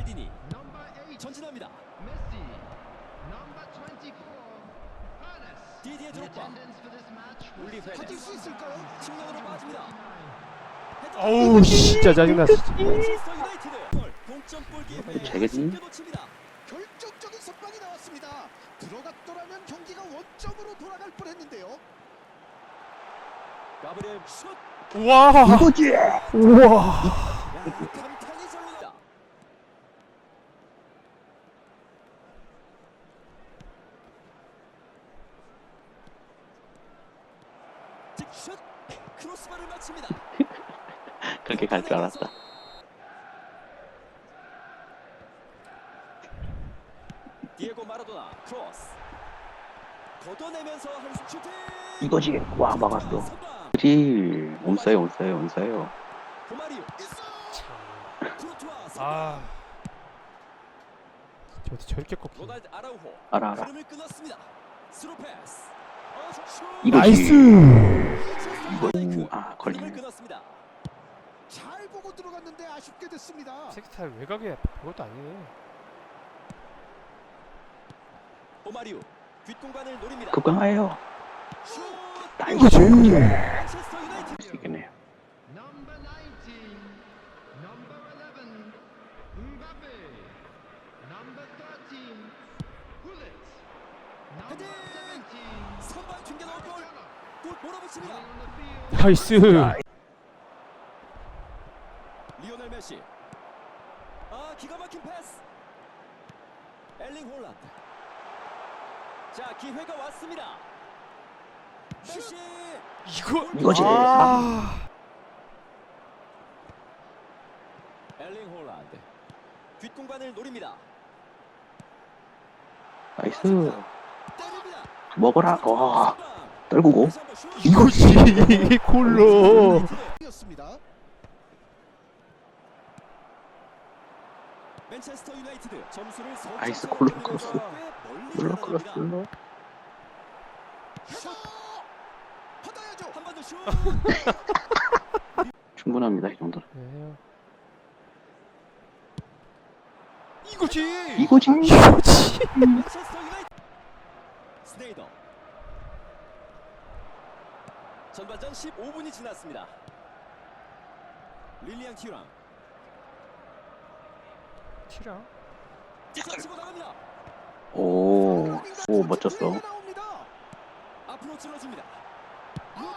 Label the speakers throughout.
Speaker 1: 말디니 전진합니다. 디디에 드롭바. 올리
Speaker 2: 터질. 수 있을까요?
Speaker 1: 측면으로 빠집니다.
Speaker 3: 어우 진짜.
Speaker 1: 동점골 기회.
Speaker 4: 되겠니?
Speaker 2: 결정적인 선방이 나왔습니다. 들어갔더라면 경기가 원점으로 돌아갈 뻔했는데요.
Speaker 1: 가브리엘 슛.
Speaker 3: 우와
Speaker 4: 이거지.
Speaker 3: 우와.
Speaker 1: 야, 감탄이 절로다. 직슛 크로스바를 맞춥니다.
Speaker 4: 그렇게 갈 줄 알았다.
Speaker 1: 디에고 마라도나 크로스. 걷어내면서 한 슈팅.
Speaker 4: 이거지. 와 막았어. 그지.
Speaker 1: 고마리오. 쿠르투아. 선방.
Speaker 3: 아. 저도 저렇게
Speaker 1: 아라우호.
Speaker 4: 알아 알아.
Speaker 1: 어, 슛.
Speaker 4: 이거지.
Speaker 1: 이거
Speaker 4: 오, 아, 걸리네.
Speaker 2: 잘 보고 들어갔는데 아쉽게 됐습니다.
Speaker 3: 색스타일 외곽에 그것도 아니네.
Speaker 1: 오마리오 뒷공간을 노립니다.
Speaker 4: 급강하예요.
Speaker 1: 슛!
Speaker 4: 이거지.
Speaker 1: 맨체스터 유나이티드
Speaker 4: 이겠네요.
Speaker 5: Number 19, number 11, Mbappe, number 13, Gullit, number
Speaker 1: 헤딩!
Speaker 5: 17,
Speaker 1: 선방 튕겨 넣은 골. 골 몰아붙입니다.
Speaker 5: on the field.
Speaker 3: 나이스.
Speaker 1: 리오넬 메시. 아 기가 막힌 패스. 엘링 홀란드. 자 기회가 왔습니다. 메시.
Speaker 3: 이거
Speaker 4: 이거지.
Speaker 3: 아.
Speaker 1: 엘링 홀란드. 뒷공간을 노립니다.
Speaker 4: 나이스.
Speaker 1: 때립니다.
Speaker 4: 먹어라. 와.
Speaker 1: 선방.
Speaker 4: 떨구고.
Speaker 3: 이거지 골로.
Speaker 1: 맨체스터 유나이티드 점수를
Speaker 4: 아이스 콜로 크로스.
Speaker 1: 더 슛.
Speaker 4: 충분합니다 이 정도는.
Speaker 3: 네. 이거지.
Speaker 4: 이거지.
Speaker 3: 이거지.
Speaker 1: 스네이더. 전반전 15분이 지났습니다. 릴리안 키우랑 나갑니다.
Speaker 4: 오. 오 멋졌어.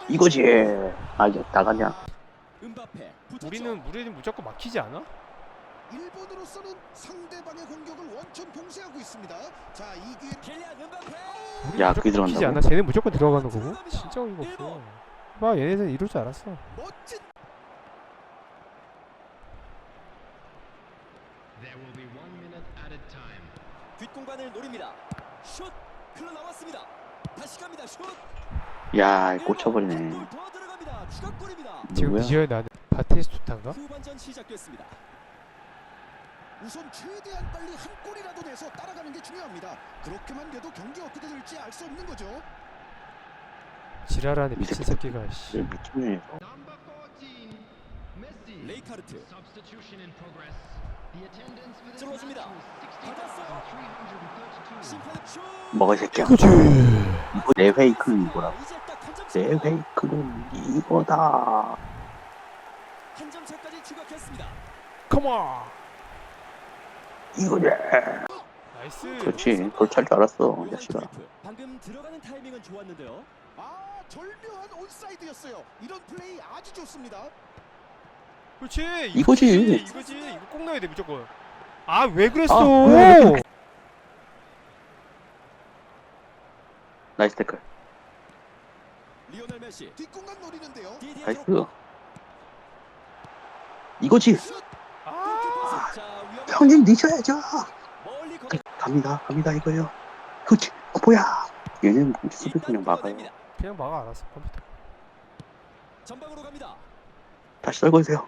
Speaker 4: 이거지. 아 이제 나가냐.
Speaker 3: 우리는 우리는 무조건 막히지 않아?
Speaker 2: 일본으로서는 상대방의 공격을 원천 봉쇄하고 있습니다. 자, 이 기회
Speaker 4: 야, 그게 들어간다고?
Speaker 3: 않아? 쟤네 무조건 들어가는 거고. 진짜 어이가 없어. 봐 얘네들 이럴 줄 알았어.
Speaker 2: 멋진
Speaker 1: 공간을 노립니다. 슛 흘러 나왔습니다. 다시 갑니다. 슛.
Speaker 4: 야 꽂혀버리네.
Speaker 1: 골더 들어갑니다. 추가골입니다.
Speaker 3: 지금
Speaker 4: 누구야?
Speaker 3: 비주얼 나는 바티스투타인가?
Speaker 1: 후반전 시작됐습니다.
Speaker 2: 우선 최대한 빨리 한 골이라도 내서 따라가는 게 중요합니다. 그렇게만 돼도 경기 어떻게 될지 알 수 없는 거죠.
Speaker 3: 지랄하네
Speaker 4: 이
Speaker 3: 미친
Speaker 4: 새끼.
Speaker 3: 새끼가 씨.
Speaker 5: Number 14, Messi.
Speaker 1: 레이카르트 찔러줍니다. 받았어요.
Speaker 5: 60,332.
Speaker 1: 심판 슛.
Speaker 4: 먹어 이 새끼야.
Speaker 3: 이거
Speaker 4: 내 페이크는 이거라.
Speaker 1: 이제 딱한점
Speaker 4: 내. 페이크는 이거다.
Speaker 1: 한 점 차까지 추격했습니다.
Speaker 3: 컴온.
Speaker 4: 이거지.
Speaker 3: 나이스.
Speaker 4: 그렇지. 돌찰 줄 알았어.
Speaker 1: 크루이프. 방금 들어가는 타이밍은 좋았는데요.
Speaker 2: 아, 절묘한 온사이드였어요. 이런 플레이 아주 좋습니다.
Speaker 3: 그렇지.
Speaker 4: 이거지.
Speaker 3: 이거지. 이거 꼭 넣어야 돼 무조건. 아 왜 그랬어?
Speaker 4: 아, 왜, 왜 나이스 태클.
Speaker 1: 리오넬 메시.
Speaker 2: 뒷공간 노리는데요.
Speaker 4: 나이스. 이거지.
Speaker 2: 슛!
Speaker 3: 아.
Speaker 4: 형님 늦어야죠. 갑니다. 갑니다 이거요. 그렇지. 어, 뭐야. 얘는 수비 그냥 막아요.
Speaker 3: 그냥 막아 알았어 컴퓨터.
Speaker 1: 전방으로 갑니다.
Speaker 4: 다시 떨궈주세요.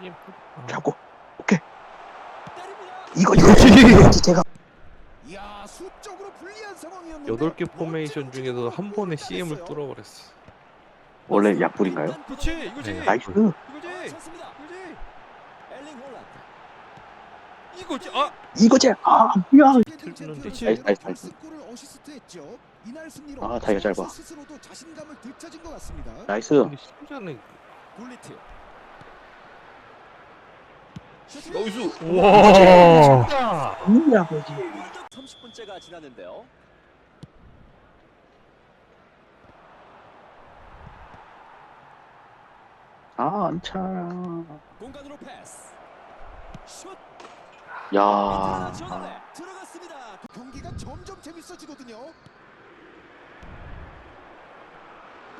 Speaker 3: 어.
Speaker 4: 잡고.
Speaker 1: 때립니다.
Speaker 4: 이거지.
Speaker 3: 이거지.
Speaker 4: 이거지 제가.
Speaker 2: 야, 수적으로 불리한 상황이었는데
Speaker 6: 8개 포메이션 중에서 한 번에 CM을. 뚫어버렸어.
Speaker 4: 원래 약불인가요?
Speaker 3: 그렇지 이거지.
Speaker 6: 네.
Speaker 4: 나이스.
Speaker 3: 이거지.
Speaker 1: 쳤습니다.
Speaker 3: 이거지.
Speaker 1: 엘링 홀란드.
Speaker 3: 이거지 아
Speaker 4: 이거지. 아 뭐야.
Speaker 3: 그치.
Speaker 4: 나이스, 나이스, 나이스.
Speaker 2: 골을 어시스트했죠. 이날 승리로
Speaker 4: 아, 다리가 짧아.
Speaker 2: 스스로도 자신감을 되찾은 것 같습니다.
Speaker 4: 나이스.
Speaker 6: 근데 심지어는
Speaker 1: 굴리트.
Speaker 6: 나이스.
Speaker 3: 와
Speaker 4: 우리 아버지.
Speaker 1: 월드 30분째가 지났는데요.
Speaker 4: 아 안차.
Speaker 1: 공간으로 패스. 슛.
Speaker 4: 야.
Speaker 1: 들어갔습니다.
Speaker 2: 경기가 점점 재밌어지거든요.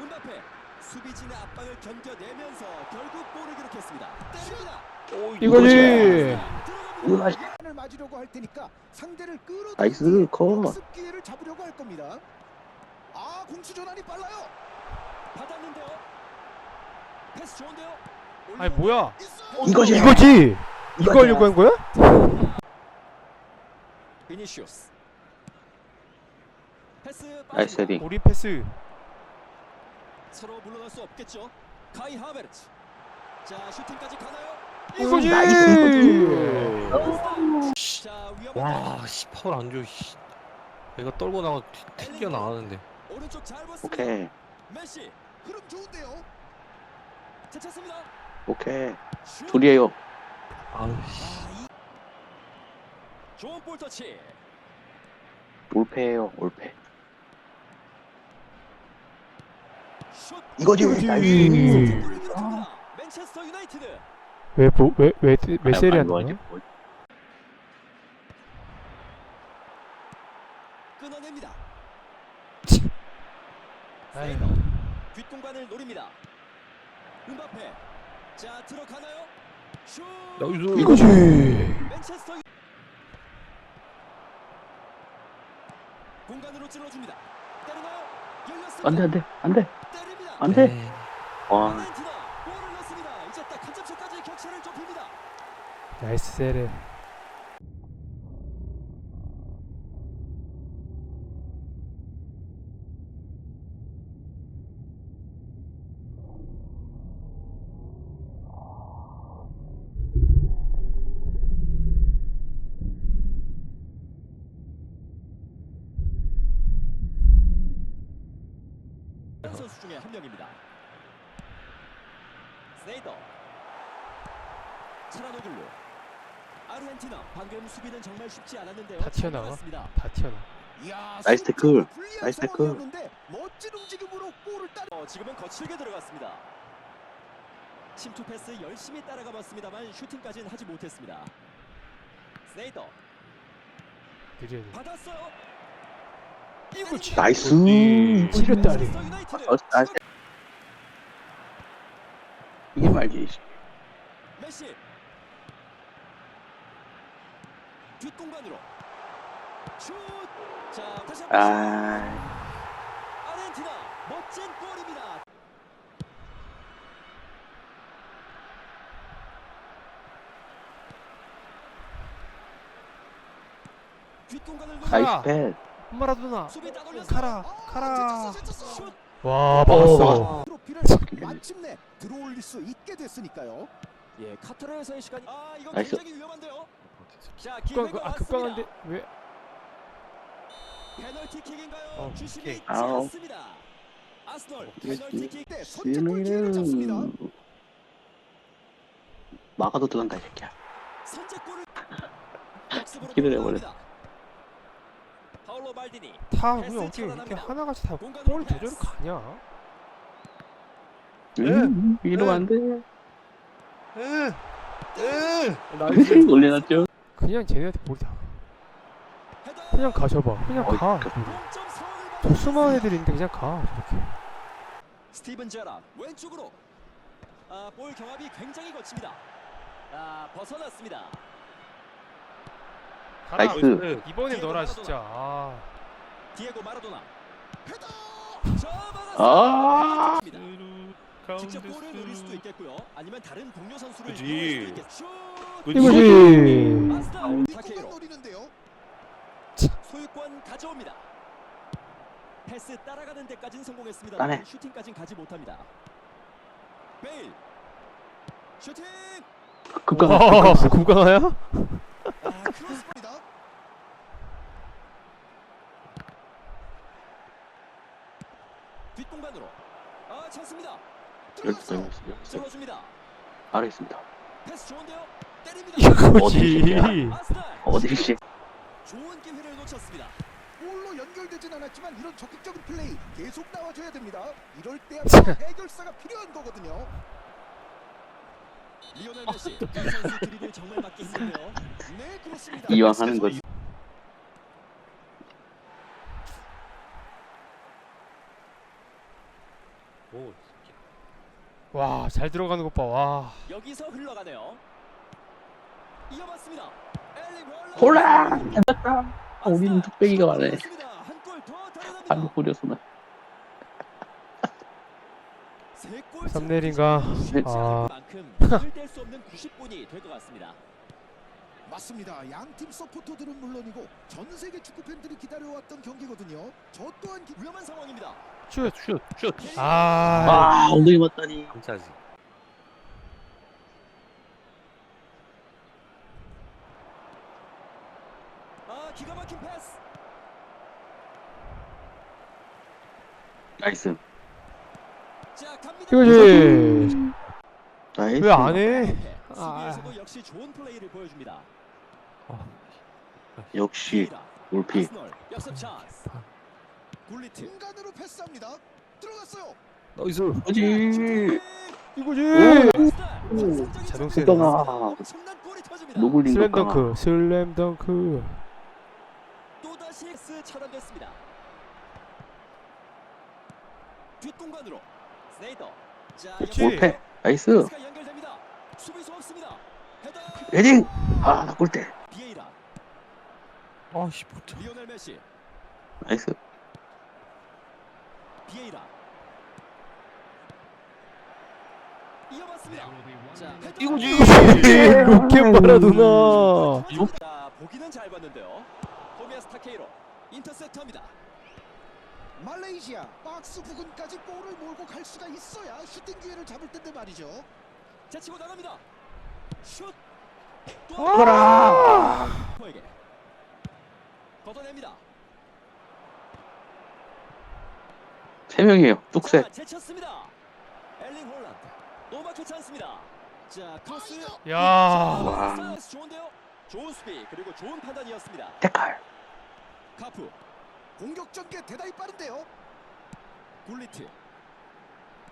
Speaker 1: 은바페 수비진의 압박을 견뎌내면서 결국 골을 기록했습니다. 때립니다.
Speaker 3: 이거지
Speaker 2: 맞으려고 할 테니까 상대를 끌어
Speaker 4: 나이스 컷.
Speaker 2: 학습 기회를 잡으려고 할 겁니다. 아 공수 전환이 빨라요.
Speaker 1: 받았는데요. 패스 좋은데요.
Speaker 3: 아니 뭐야
Speaker 4: 이거지.
Speaker 3: 이거지 이거 하려고 한 거야?
Speaker 1: 비니시우스. 패스
Speaker 4: 나이스. 헤딩.
Speaker 3: 우리 패스
Speaker 1: 서로 물러날 수 없겠죠. 카이 하베르츠. 자 슈팅까지 가나요?
Speaker 3: 이거지
Speaker 6: 와, 씨 파울 안 줘. 씨. 내가 떨고 나가 튕겨 나가는데.
Speaker 1: 오른쪽 잘 봤습니다.
Speaker 4: 오케이.
Speaker 1: 메시
Speaker 2: 흐름 좋은데요.
Speaker 1: 제쳤습니다.
Speaker 4: 오케이.
Speaker 1: 슛.
Speaker 4: 둘이에요.
Speaker 6: 아우 씨.
Speaker 1: 아, 이... 좋은 볼 터치.
Speaker 4: 올패예요. 올패.
Speaker 1: 슛.
Speaker 4: 이거지.
Speaker 3: 이거지.
Speaker 4: 나이스.
Speaker 1: 골을 기록합니다. 맨체스터 유나이티드.
Speaker 3: 왜왜왜왜 세리
Speaker 4: 아이고, 아이고, 뭐.
Speaker 1: 끊어냅니다. 세이더. 뒷공간을 노립니다. 은바페. 자 들어가나요? 슛.
Speaker 6: 나이스.
Speaker 3: 이거지
Speaker 1: 맨체스터 유... 공간으로 찔러 줍니다. 때리나요? 열렸습니다.
Speaker 4: 안돼 안돼 안돼. 안돼.
Speaker 6: 네.
Speaker 4: 와.
Speaker 1: 아르헨티나 골을 넣습니다. 이제 딱 한 점차까지 격차를 좁힙니다.
Speaker 3: 나이스 세레
Speaker 1: 선수 중에 한 명입니다. 스네이더. 차라노글루. 아르헨티나 방금 수비는 정말 쉽지 않았는데요.
Speaker 3: 다 튀어나와. 잘다 튀어나
Speaker 2: 이야,
Speaker 4: 나이스 태클. 나이스 태클.
Speaker 2: 멋진 움직임으로 골을 따.
Speaker 1: 어, 지금은 거칠게 들어갔습니다. 침투 패스 열심히 따라가 봤습니다만 슈팅까지는 하지 못했습니다. 스네이더
Speaker 3: 느려야 돼
Speaker 1: 받았어요.
Speaker 3: 이거지
Speaker 4: 나이스.
Speaker 1: 유나이티드
Speaker 4: 어, 나이스. 이게 말지.
Speaker 1: 메시 뒷공간으로 슛! 자 다시 한번
Speaker 4: 아.
Speaker 1: 아르헨티나 멋진 골입니다. 뒷공간을 노려
Speaker 3: 나이스.
Speaker 4: 나이스 패.
Speaker 3: 마라도나
Speaker 1: 수비.
Speaker 3: 가라
Speaker 2: 아.
Speaker 1: 슛!
Speaker 3: 와 막았어
Speaker 4: 어,
Speaker 2: 트로피를 마침내 들어올릴 수 있게 됐으니까요.
Speaker 1: 예, 카타르에서의 시간이 아 이건
Speaker 4: 나이스.
Speaker 1: 굉장히 위험한데요. 자
Speaker 3: 급강 아. 급강한데 왜
Speaker 1: 페널티 킥인가요?
Speaker 3: 어,
Speaker 1: 주심이
Speaker 4: 아우.
Speaker 1: 않습니다. 아스널 페널티 킥.
Speaker 2: 네, 선제골 기회를 잡습니다.
Speaker 4: 막아도 들어간다 이 새끼야.
Speaker 1: 선제골을 역습으로
Speaker 4: 기를
Speaker 1: 돌아갑니다. 파울로 말디니
Speaker 3: 다
Speaker 1: 패스
Speaker 3: 그냥 어떻게 이렇게
Speaker 1: 차단합니다.
Speaker 3: 하나같이 다
Speaker 1: 공간으로
Speaker 3: 볼이
Speaker 1: 패스.
Speaker 3: 저절로 가냐
Speaker 4: 음, 이러면 안 돼.
Speaker 6: 응. 응.
Speaker 4: 올려놨죠.
Speaker 3: 그냥 쟤네한테 볼이 다 그냥 가셔봐 그냥
Speaker 4: 어이,
Speaker 3: 가
Speaker 4: 그-
Speaker 3: 저 수많은 애들인데 그냥 가 저렇게
Speaker 1: 스티븐 제라 왼쪽으로 아, 볼 경합이 굉장히 거칩니다. 아 벗어났습니다.
Speaker 3: 가라
Speaker 4: 나이스.
Speaker 3: 이번에 너라 진짜 아
Speaker 1: 디에고 마라도나
Speaker 2: 헤더!
Speaker 1: 저
Speaker 4: 아.
Speaker 1: 직접 골을 노릴 수도 있겠고요. 아니면 다른 동료 선수를 이용할 수도 있겠- 슛!
Speaker 3: 이거지.
Speaker 1: 소유권 가져옵니다. 패스 따라가는 데까진 성공했습니다. 슈팅까진 가지 못합니다. 베일. 슈팅.
Speaker 4: 급강
Speaker 3: 와, 급강 구강하야? 뒷공간으로.
Speaker 1: 아,
Speaker 4: 찬스입니다. 여기 여기
Speaker 1: 찔러줍니다.
Speaker 4: 아래 있습니다.
Speaker 1: 패스 좋은데요. 때립니다.
Speaker 3: 이거지.
Speaker 1: 아스날.
Speaker 4: 어디 씨?
Speaker 1: 좋은 기회를 놓쳤습니다.
Speaker 2: 골로 연결되진 않았지만 이런 적극적인 플레이 계속 나와줘야 됩니다. 이럴 때 해결사가 필요한 거거든요.
Speaker 1: 리오넬 메시 이 선수 드리블 정말 맞기 힘든데요.
Speaker 2: 네 그렇습니다.
Speaker 4: 이왕 하는
Speaker 6: 거오
Speaker 3: 와, 잘 들어가는 것 봐. 와.
Speaker 1: 여기서 흘러가네요. 이어봤습니다.
Speaker 4: 홀라!
Speaker 1: 아스날.
Speaker 4: 우리는 뚝배기가 많네.
Speaker 1: 세골
Speaker 3: 썸네일인가?
Speaker 4: 네.
Speaker 3: 아.
Speaker 2: 맞습니다. 양팀 서포터들은 물론이고 전 세계 축구 팬들이 기다려왔던 경기거든요. 저 또한 기...
Speaker 1: 위험한 상황입니다.
Speaker 3: 슛.
Speaker 6: 슛 슛
Speaker 3: 아.
Speaker 4: 아 엉덩이 맞다니.
Speaker 6: 진짜지
Speaker 1: 아 기가 막힌 패스.
Speaker 4: 나이스.
Speaker 1: 자 갑니다.
Speaker 3: 이거지.
Speaker 4: 나이스.
Speaker 3: 왜 안 해?
Speaker 1: 수비에서도 역시 좋은 플레이를 보여줍니다.
Speaker 4: 역시.
Speaker 1: 굴리트.
Speaker 2: 공간으로 패스합니다. 들어갔어요.
Speaker 6: 나이스
Speaker 4: 어지.
Speaker 3: 이거지.
Speaker 2: 네.
Speaker 3: 자동 세례.
Speaker 4: 똥아.
Speaker 1: 엄청난 골이 터집니다.
Speaker 4: 노블링
Speaker 3: 슬램
Speaker 4: 덕강.
Speaker 3: 덩크. 슬램 덩크.
Speaker 1: 또다시 X 차단됐습니다. 뒷공간으로 스네이더.
Speaker 4: 올패. 나이스.
Speaker 1: 패스가 연결됩니다. 수비수 없습니다. 헤더.
Speaker 4: 헤딩. 아 골대.
Speaker 6: 아씨 못해
Speaker 1: 리오넬 메시.
Speaker 4: 나이스.
Speaker 1: 비에이라. 이어봤습니다. 자.
Speaker 6: 이거지
Speaker 3: 로켓 마라도나.
Speaker 1: 자, 보기는 잘 봤는데요. 토미아스 타케이로 인터셉터입니다.
Speaker 2: 말레이시아 박스 부근까지 볼을 몰고 갈 수가 있어야 슈팅 기회를 잡을 텐데 말이죠.
Speaker 1: 제치고 나갑니다. 슛.
Speaker 3: 아.
Speaker 1: 포에게 걷어냅니다.
Speaker 4: 세 명이에요.
Speaker 1: 자, 제쳤습니다. 엘링 홀란드. 노마크 찬스입니다. 자, 크로스.
Speaker 3: 야.
Speaker 4: 와.
Speaker 1: 좋은데요. 좋은 수비 그리고 좋은 판단이었습니다.
Speaker 4: 태칼.
Speaker 1: 카프,
Speaker 2: 공격 전개 대단히 빠른데요.
Speaker 1: 굴리트,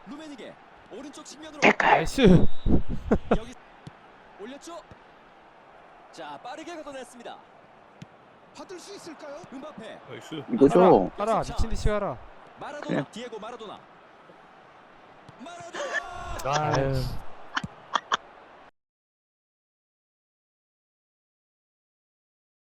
Speaker 1: 루메니게 오른쪽 측면으로.
Speaker 3: 나이스.
Speaker 1: 여기 올렸죠. 자, 빠르게 걷어냈습니다.
Speaker 2: 받을 수 있을까요?
Speaker 1: 음바페,
Speaker 6: 나이스
Speaker 4: 이거죠.
Speaker 3: 가라. 미친 듯이 가라.
Speaker 1: 마라도나. 디에고 마라도나. 마라도나.
Speaker 3: 아유.